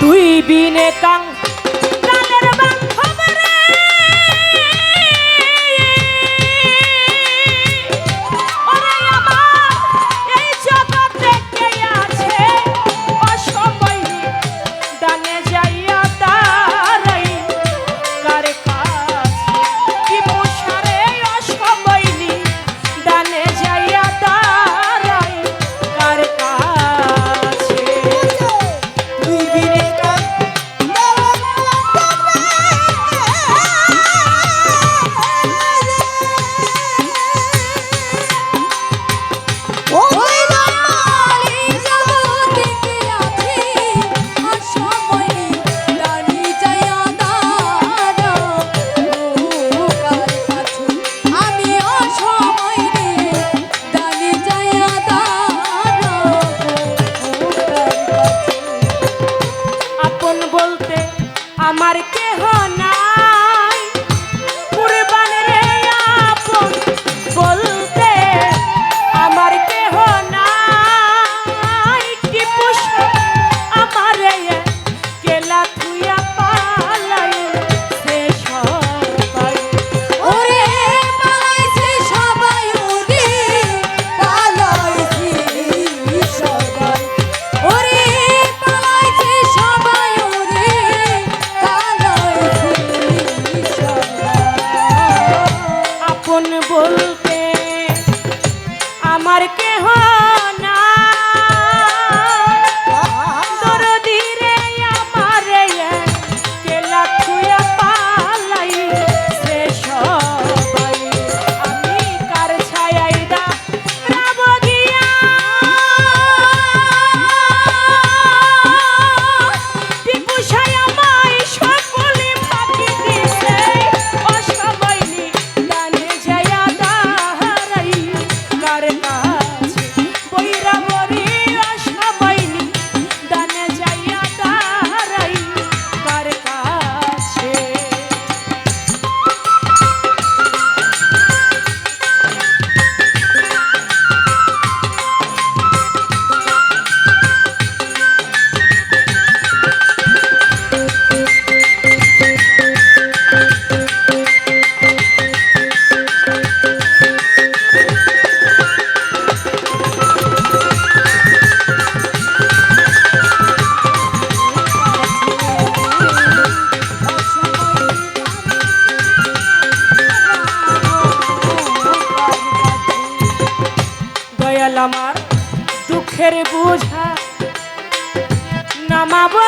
তুই বিনে কাং দুঃখের বুঝা নামাবো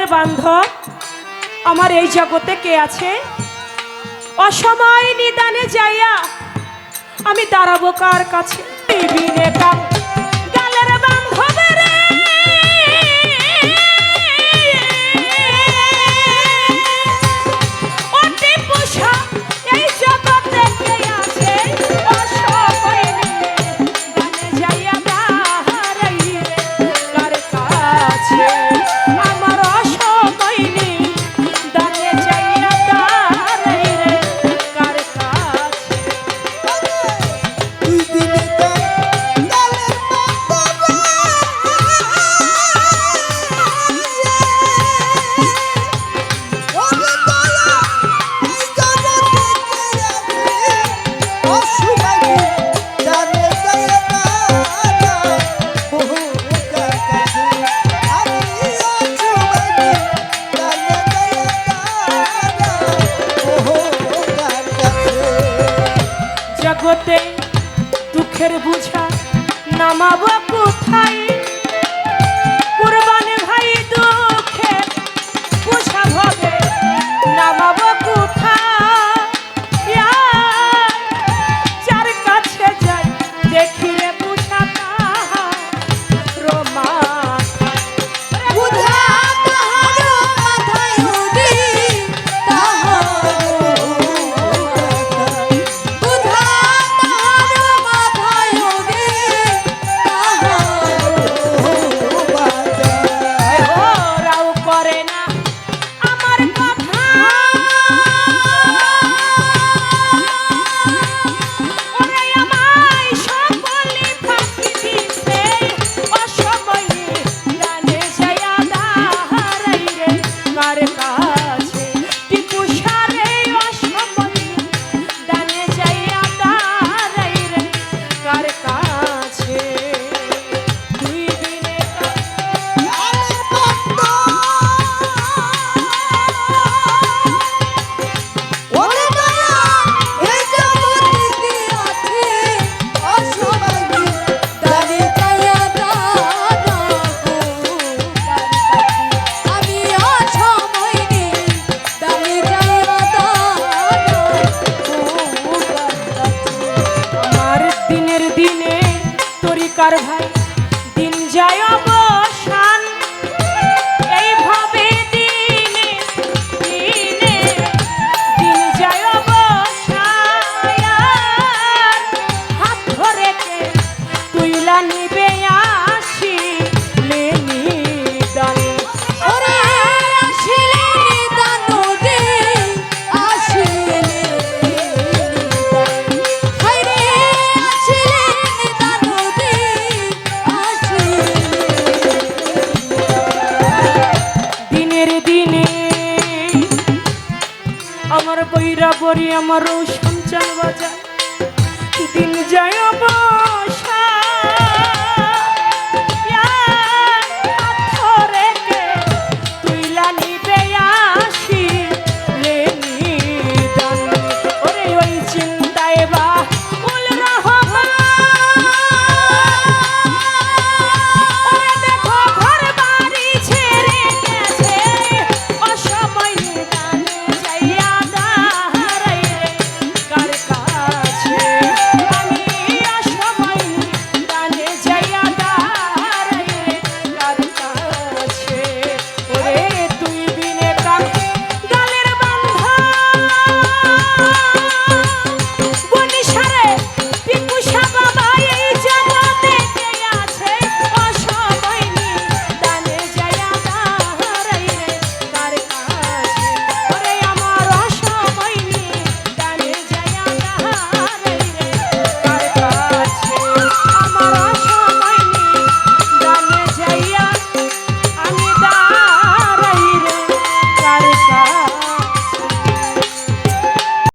মায়ের বান্ধব, আমার এই জগতে কে আছে? অসময় নিদানে যাইয়া আমি দাঁড়াবো কার কাছে? বিভিন্ন জগতে দুঃখের বুঝা নামাব কোথায়? কারবার করি আমার রোশন চাল বাজায়